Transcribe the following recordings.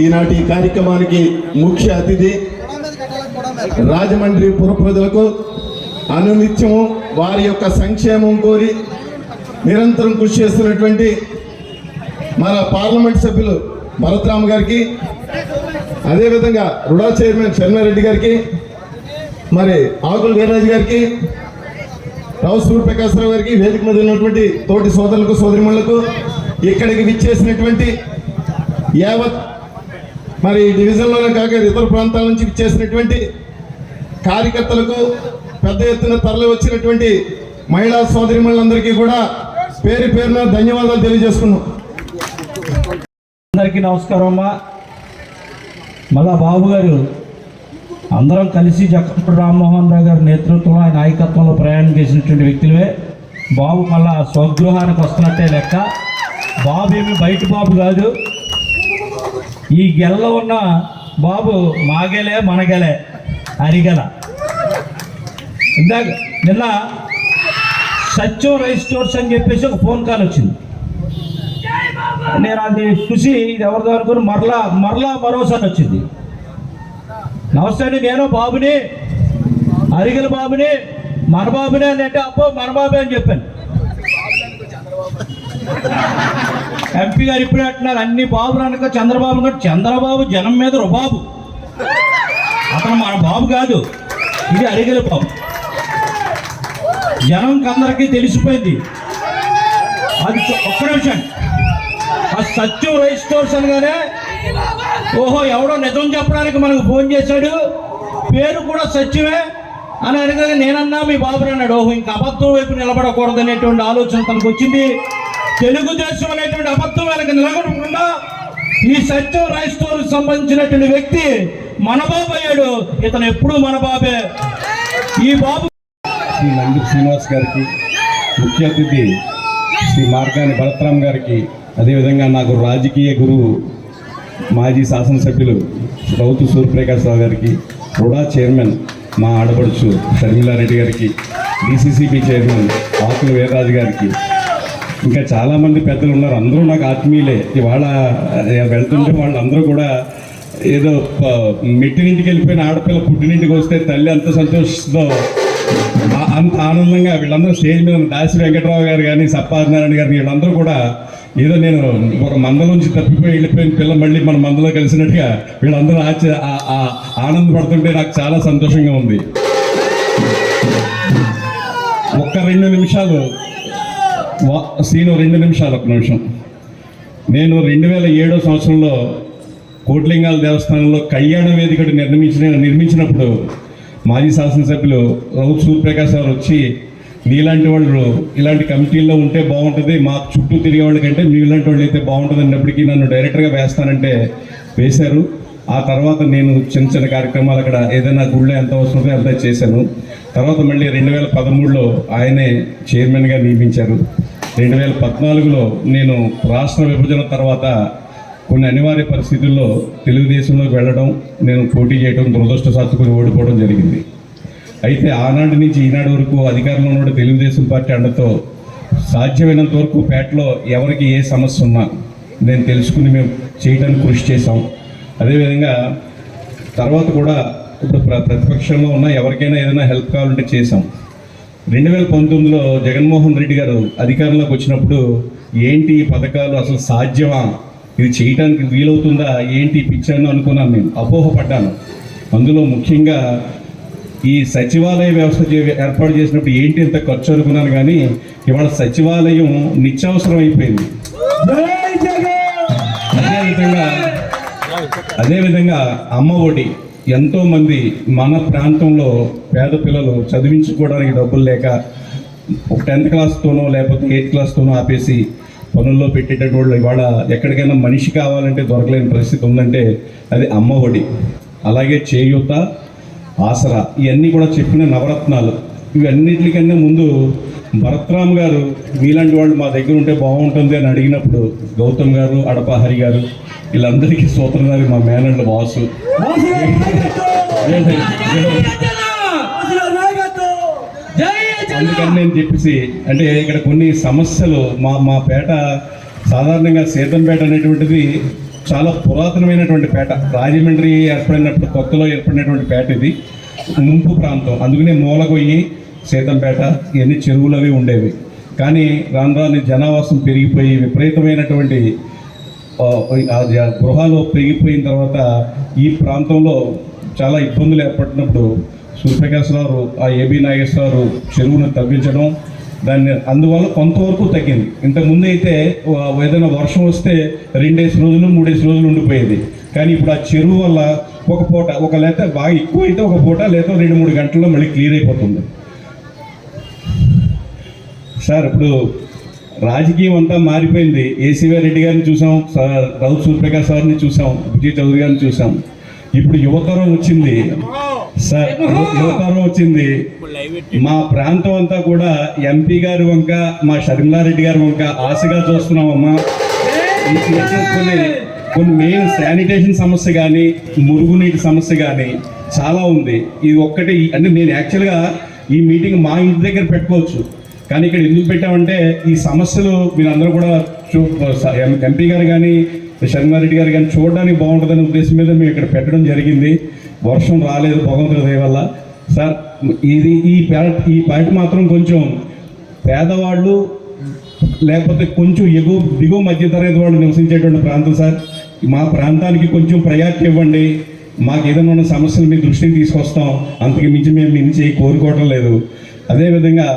ఈనాటి కార్యక్రమానికి ముఖ్య అతిథి రాజమండ్రి పురప్రజలకు అనునిత్యము వారి యొక్క సంక్షేమం కోరి నిరంతరం కృషి చేస్తున్నటువంటి మన పార్లమెంట్ సభ్యులు భరత్రామ్ గారికి అదేవిధంగా రుడా చైర్మన్ శర్మారెడ్డి గారికి మరి ఆకుల వీరరాజు గారికి రావు సూర్యప్రకాశ్రావు గారికి వేదిక మీద ఉన్నటువంటి తోటి సోదరులకు సోదరిమణులకు ఇక్కడికి విచ్చేసినటువంటి యావత్ మరి డివిజన్లోనే కాక ఇతర ప్రాంతాల నుంచి చేసినటువంటి కార్యకర్తలకు పెద్ద ఎత్తున తరలి వచ్చినటువంటి మహిళా సోదరిమణులందరికీ కూడా పేరు పేరున ధన్యవాదాలు తెలియజేసుకున్నాం. అందరికీ నమస్కారం అమ్మా. మళ్ళా బాబు గారు అందరం కలిసి జక్కపూడి రామ్మోహన్ రావు గారి నేతృత్వంలో ఆయన నాయకత్వంలో ప్రయాణం చేసినటువంటి వ్యక్తులే బాబు మళ్ళా స్వగృహానికి వస్తున్నట్టే లెక్క. బాబు ఏమి బయట బాబు కాదు. ఈ గెలలో ఉన్న బాబు మాగెలే మనగెలే. అరిగెల. ఇందాక నిన్న సత్యం రైస్ స్టోర్స్ అని చెప్పేసి ఒక ఫోన్ కాల్ వచ్చింది. నేను అది చూసి ఇది ఎవరిదో అనుకుని మరలా మరలా మరోసారి వచ్చింది. నమస్తే అండి నేను బాబుని అరిగల బాబుని మన బాబుని అని అంటే అబ్బో మన బాబే అని చెప్పాను. ఎంపీ గారు ఇప్పుడే అంటున్నారు అన్ని బాబు అనక చంద్రబాబు గారు చంద్రబాబు జనం మీద రుబాబు. అతను మన బాబు కాదు ఇది అరిగల బాబు. జనంకి అందరికీ తెలిసిపోయింది. అది ఒక్క నిమిషం. ఆ సత్యం రైస్ అనగానే ఓహో ఎవడో నిజం చెప్పడానికి మనకు ఫోన్ చేశాడు. పేరు కూడా సత్యమే. అని అనగానే నేనన్నా మీ బాబు అన్నాడు. ఓహో ఇంకా అబద్ధం వైపు నిలబడకూడదు అనేటువంటి ఆలోచన తనకు వచ్చింది తెలుగుదేశం అనేటువంటి అబద్ధం వెనక నిలబడకుండా ఈ సత్యం రైస్ స్టోర్ సంబంధించినటువంటి వ్యక్తి మన బాబు అయ్యాడు ఇతను ఎప్పుడు మన బాబే ఈ బాబు శ్రీ నంది శ్రీనివాస్ గారికి ముఖ్య అతిథి శ్రీ మార్గాని భరత్రామ్ గారికి అదేవిధంగా నాకు రాజకీయ గురువు మాజీ శాసనసభ్యులు రౌతు సూర్యప్రకాశ్ రావు గారికి రుడా చైర్మన్ మా ఆడపడుచు షర్మిలారెడ్డి గారికి డిసిసిబి చైర్మన్ ఆకుల వీర్రాజు గారికి ఇంకా చాలామంది పెద్దలు ఉన్నారు. అందరూ నాకు ఆత్మీయులే. ఇవాళ వెళ్తుంటే వాళ్ళందరూ కూడా ఏదో మిట్టి మెట్టినింటికి వెళ్ళిపోయిన ఆడపిల్ల పుట్టినింటికి వస్తే తల్లి అంత సంతోషిస్తుందో ఆ- అంత ఆనందంగా వీళ్ళందరూ స్టేజ్ మీద దాసి వెంకట్రావు గారు కానీ సప్పానారాయణ గారు వీళ్ళందరూ కూడా ఏదో నేను ఒక మందలోంచి తప్పిపోయి వెళ్ళిపోయిన పిల్ల మళ్ళీ మన మందలో కలిసినట్టుగా వీళ్ళందరూ ఆచ ఆనందపడుతుంటే నాకు చాలా సంతోషంగా ఉంది. ఒక్క రెండు నిమిషాలు వా- సీను రెండు నిమిషాలు ఒక నిమిషం. నేను రెండు వేల ఏడో సంవత్సరంలో కోట్లింగాల దేవస్థానంలో కళ్యాణ వేదికను నిర్మించిన నిర్మించినప్పుడు మాజీ శాసనసభ్యులు రౌత్ సూర్యప్రకాశ్ గారు వచ్చి నీలాంటి వాళ్ళు ఇలాంటి కమిటీల్లో ఉంటే బాగుంటుంది మాకు చుట్టూ తిరిగే వాళ్ళకంటే మీలాంటి వాళ్ళు అయితే బాగుంటుంది అన్నప్పటికీ నన్ను డైరెక్టర్గా వేస్తానంటే వేశారు. ఆ తర్వాత నేను చిన్న చిన్న కార్యక్రమాలు అక్కడ ఏదైనా గుళ్ళో ఎంత అవసరమో అంతా చేశాను. తర్వాత మళ్ళీ రెండు వేల పదమూడులో ఆయనే చైర్మన్గా నియమించారు. రెండు వేల పద్నాలుగులో నేను రాష్ట్ర విభజన తర్వాత కొన్ని అనివార్య పరిస్థితుల్లో తెలుగుదేశంలోకి వెళ్ళడం నేను పోటీ చేయడం దురదృష్టశాత్తుకుని ఓడిపోవడం జరిగింది. అయితే ఆనాటి నుంచి ఈనాడు వరకు అధికారంలో ఉన్న తెలుగుదేశం పార్టీ అండతో సాధ్యమైనంత వరకు పేటలో ఎవరికి ఏ సమస్య ఉన్నా నేను తెలుసుకుని మేము చేయడానికి కృషి చేశాం. అదేవిధంగా తర్వాత కూడా ఇప్పుడు ప్ర- ప్రతిపక్షంలో ఉన్న ఎవరికైనా ఏదైనా హెల్ప్ కావాలంటే చేశాం. రెండు వేల పంతొమ్మిదిలో జగన్మోహన్ రెడ్డి గారు అధికారంలోకి వచ్చినప్పుడు ఏంటి ఈ పథకాలు అసలు సాధ్యమా? ఇది చేయడానికి వీలవుతుందా? ఏంటి పిచ్చాను అనుకున్నాను నేను అపోహపడ్డాను. అందులో ముఖ్యంగా ఈ సచివాలయ వ్యవస్థ ఏర్పాటు చేసినప్పుడు ఏంటి ఇంత ఖర్చు అనుకున్నాను కానీ ఇవాళ సచివాలయం నిత్యావసరం అయిపోయింది. అదేవిధంగా అదేవిధంగా అమ్మ ఒడి. ఎంతోమంది మన ప్రాంతంలో పేద పిల్లలు చదివించుకోవడానికి డబ్బులు లేక ఒక టెన్త్ క్లాస్తోనో లేకపోతే ఎయిత్ క్లాస్తోనో ఆపేసి పనుల్లో పెట్టేటటువంటి ఇవాళ ఎక్కడికైనా మనిషి కావాలంటే దొరకలేని పరిస్థితి ఉందంటే అది అమ్మ ఒడి. అలాగే చేయూత ఆసరా ఇవన్నీ కూడా చెప్పిన నవరత్నాలు. ఇవన్నిటికన్నా ముందు భరత్రామ్ గారు మీలాంటి వాళ్ళు మా దగ్గర ఉంటే బాగుంటుంది అని అడిగినప్పుడు గౌతమ్ గారు అడపాహరి గారు వీళ్ళందరికీ సూత్రధారి మా మేనర్ల వాసు అందుకని నేను చెప్పేసి అంటే ఇక్కడ కొన్ని సమస్యలు మా మా పేట సాధారణంగా సీతంపేట అనేటువంటిది చాలా పురాతనమైనటువంటి పేట. రాజమండ్రి ఏర్పడినప్పుడు కొత్తలో ఏర్పడినటువంటి పేట ఇది. ముంపు ప్రాంతం. అందుకనే మూలగొయ్యి సీతంపేట ఇవన్నీ చెరువులు అవి ఉండేవి. కానీ రాను రాను జనావాసం పెరిగిపోయి విపరీతమైనటువంటి గృహాలు పెరిగిపోయిన తర్వాత ఈ ప్రాంతంలో చాలా ఇబ్బందులు ఏర్పడినప్పుడు సూర్యప్రకాశ్ గారు ఆ ఏబి నాగేశ్వరరావు చెరువును తవ్వించడం దాన్ని అందువల్ల కొంతవరకు తగ్గింది. ఇంతకుముందు అయితే ఏదైనా వర్షం వస్తే రెండేసి రోజులు మూడేసి రోజులు ఉండిపోయేది. కానీ ఇప్పుడు ఆ చెరువు వల్ల ఒక పూట ఒక లేత బాగా ఎక్కువ అయితే ఒక పూట లేదా రెండు మూడు గంటల్లో మళ్ళీ క్లియర్ అయిపోతుంది. సార్ ఇప్పుడు రాజకీయం అంతా మారిపోయింది. ఏసీవీ రెడ్డి గారిని చూసాం సార్ రౌత్ సూర్యప్రకాష్ సార్ని చూసాం విజయ్ చౌదరి గారిని చూసాం. ఇప్పుడు యువతరం వచ్చింది. సార్ యువతరం వచ్చింది. మా ప్రాంతం అంతా కూడా ఎంపీ గారి వంక మా షర్మిలారెడ్డి గారి వంక ఆశగా చూస్తున్నామమ్మా. కొన్ని కొన్ని మెయిన్ శానిటేషన్ సమస్య కానీ మురుగునీటి సమస్య కానీ చాలా ఉంది. ఇది ఒక్కటి అంటే నేను యాక్చువల్గా ఈ మీటింగ్ మా ఇంటి దగ్గర పెట్టుకోవచ్చు. కానీ ఇక్కడ ఎందుకు పెట్టామంటే ఈ సమస్యలు మీరందరూ కూడా చూ ఎంపీ గారు కానీ శర్మారెడ్డి గారు కానీ చూడడానికి బాగుంటుందనే ఉద్దేశం మీద మేము ఇక్కడ పెట్టడం జరిగింది. వర్షం రాలేదు భగవంతుడి దయ వల్ల. సార్ ఇది ఈ ప్యాట్ ఈ ప్యాట్ మాత్రం కొంచెం పేదవాళ్ళు లేకపోతే కొంచెం ఎగువ దిగువ మధ్య తరగతి వాళ్ళు నివసించేటువంటి ప్రాంతం సార్. మా ప్రాంతానికి కొంచెం ప్రయారిటీ ఇవ్వండి. మాకు ఏదైనా ఉన్న సమస్యలు మీ దృష్టికి తీసుకొస్తాం. అంతకు మించి మేము మించి కోరుకోవటం లేదు. అదేవిధంగా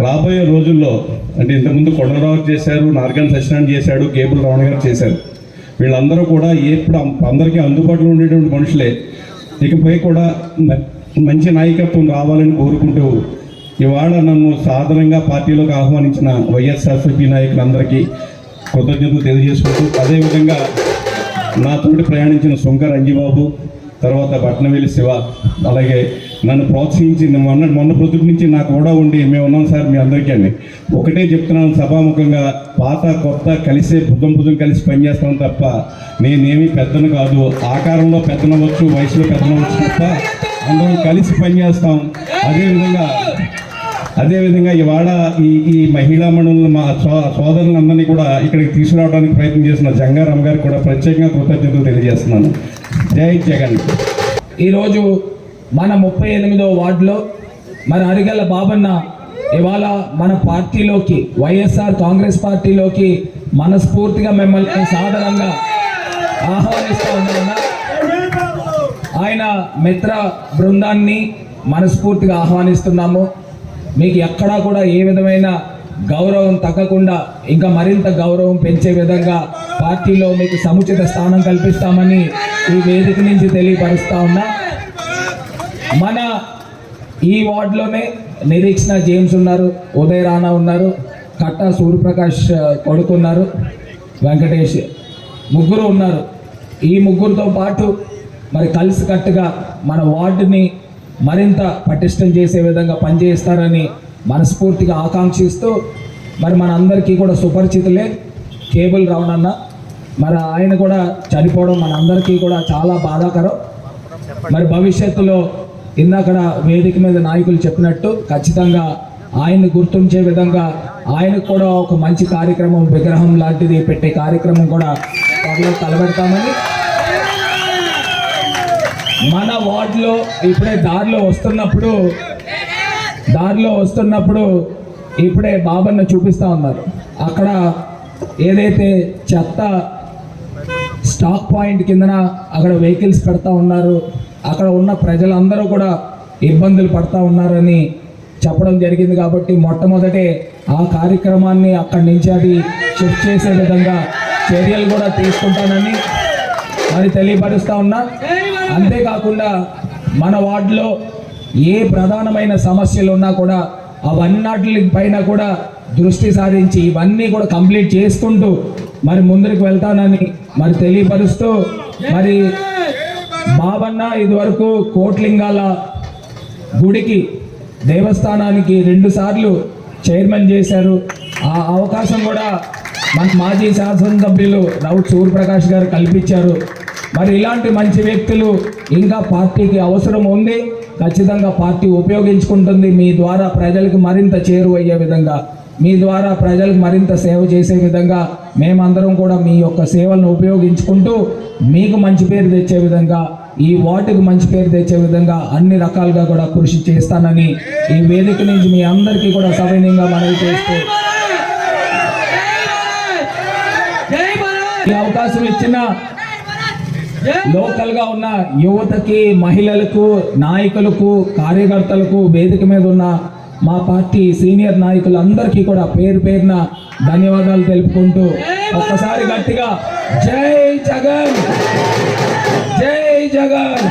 రాబోయే రోజుల్లో అంటే ఇంతకుముందు కొండరావు చేశారు నార్గన్ సత్యనారాయణ చేశాడు కేబుల్ రావణ గారు చేశారు. వీళ్ళందరూ కూడా ఎప్పుడు అందరికీ అందుబాటులో ఉండేటువంటి మనుషులే. ఇకపై కూడా మ- మంచి నాయకత్వం రావాలని కోరుకుంటూ ఇవాళ నన్ను సాధారణంగా పార్టీలోకి ఆహ్వానించిన వైఎస్ఆర్సీపీ నాయకులందరికీ కృతజ్ఞతలు తెలియజేసుకుంటూ అదేవిధంగా నాతోటి ప్రయాణించిన సుంకర్ అంజిబాబు తర్వాత పట్నవేలి శివ అలాగే నన్ను ప్రోత్సహించి మొన్న మొన్న పొద్దుటి నుంచి నాకు కూడా ఉండి మేము ఉన్నాం సార్ మీ అందరికీ అని. ఒకటే చెప్తున్నాను సభాముఖంగా పాత కొత్త కలిసే బుద్ధం బుద్ధం కలిసి పనిచేస్తాం తప్ప నేనేమి పెద్దను కాదు. ఆకారంలో పెద్దనవచ్చు వయసులో పెద్దనవచ్చు తప్ప అందరం కలిసి పనిచేస్తాం. అదేవిధంగా అదేవిధంగా ఇవాళ ఈ ఈ మహిళా మణులను మా సో సోదరులందరినీ కూడా ఇక్కడికి తీసుకురావడానికి ప్రయత్నం చేసిన జంగారాం గారికి కూడా ప్రత్యేకంగా కృతజ్ఞతలు తెలియజేస్తున్నాను. జై జగన్. ఈరోజు మన ముప్పై ఎనిమిదో వార్డులో మరి అరిగల్ల బాబన్న ఇవాళ మన పార్టీలోకి వైఎస్ఆర్ కాంగ్రెస్ పార్టీలోకి మనస్ఫూర్తిగా మిమ్మల్ని సాధారణంగా ఆహ్వానిస్తూ ఉన్నాను ఆయన మిత్ర బృందాన్ని మనస్ఫూర్తిగా ఆహ్వానిస్తున్నాము. మీకు ఎక్కడా కూడా ఏ విధమైన గౌరవం తగ్గకుండా ఇంకా మరింత గౌరవం పెంచే విధంగా పార్టీలో మీకు సముచిత స్థానం కల్పిస్తామని ఈ వేదిక నుంచి తెలియపరుస్తా ఉన్నా. మన ఈ వార్డులోనే నిరీక్షణ జేమ్స్ ఉన్నారు ఉదయ్ రాణా ఉన్నారు కట్టా సూర్యప్రకాష్ కొడుకు ఉన్నారు వెంకటేష్ ముగ్గురు ఉన్నారు. ఈ ముగ్గురితో పాటు మరి కలిసికట్టుగా మన వార్డుని మరింత పటిష్టం చేసే విధంగా పనిచేస్తారని మనస్ఫూర్తిగా ఆకాంక్షిస్తూ మరి మన అందరికీ కూడా సుపరిచితులే కేబుల్ రావణన్న మరి ఆయన కూడా చనిపోవడం మన అందరికీ కూడా చాలా బాధాకరం. మరి భవిష్యత్తులో ఇందాకడ వేదిక మీద నాయకులు చెప్పినట్టు ఖచ్చితంగా ఆయన్ని గుర్తుంచే విధంగా ఆయనకు కూడా ఒక మంచి కార్యక్రమం విగ్రహం లాంటిది పెట్టే కార్యక్రమం కూడా త్వరలో తలబెడతామని మన వార్డులో ఇప్పుడే దారిలో వస్తున్నప్పుడు దారిలో వస్తున్నప్పుడు ఇప్పుడే బాబన్న చూపిస్తా ఉన్నారు. అక్కడ ఏదైతే చెత్త స్టాక్ పాయింట్ కిందన అక్కడ వెహికల్స్ పెడతా ఉన్నారు అక్కడ ఉన్న ప్రజలందరూ కూడా ఇబ్బందులు పడతా ఉన్నారని చెప్పడం జరిగింది కాబట్టి మొట్టమొదటే ఆ కార్యక్రమాన్ని అక్కడి నుంచి అది షిఫ్ట్ చేసే విధంగా చర్యలు కూడా తీసుకుంటానని మరి తెలియపరుస్తూ ఉన్నా. అంతేకాకుండా మన వార్డులో ఏ ప్రధానమైన సమస్యలు ఉన్నా కూడా అవన్నీ పైన కూడా దృష్టి సారించి ఇవన్నీ కూడా కంప్లీట్ చేసుకుంటూ మరి ముందరికి వెళ్తానని మరి తెలియపరుస్తూ మరి బాబన్న ఇదివరకు కోట్లింగాల గుడికి దేవస్థానానికి రెండు సార్లు చైర్మన్ చేశారు. ఆ అవకాశం కూడా మన మాజీ శాసనసభ్యులు రౌత్ సూర్యప్రకాష్ గారు కల్పించారు. మరి ఇలాంటి మంచి వ్యక్తులు ఇంకా పార్టీకి అవసరం ఉంది. ఖచ్చితంగా పార్టీ ఉపయోగించుకుంటుంది. మీ ద్వారా ప్రజలకు మరింత చేరువయ్యే విధంగా మీ ద్వారా ప్రజలకు మరింత సేవ చేసే విధంగా మేమందరం కూడా మీ యొక్క సేవలను ఉపయోగించుకుంటూ మీకు మంచి పేరు తెచ్చే విధంగా ఈ వార్డుకు మంచి పేరు తెచ్చే విధంగా అన్ని రకాలుగా కూడా కృషి చేస్తానని ఈ వేదిక నుంచి మీ అందరికీ కూడా సవినీయంగా మనవి చేస్తూ ఈ అవకాశం ఇచ్చిన లోకల్గా ఉన్న యువతకి మహిళలకు నాయకులకు కార్యకర్తలకు వేదిక మీద ఉన్న మా పార్టీ సీనియర్ నాయకులందరికీ కూడా పేరు పేరున ధన్యవాదాలు తెలుపుకుంటూ ఒక్కసారి గట్టిగా జై జగన్! జై జగన్!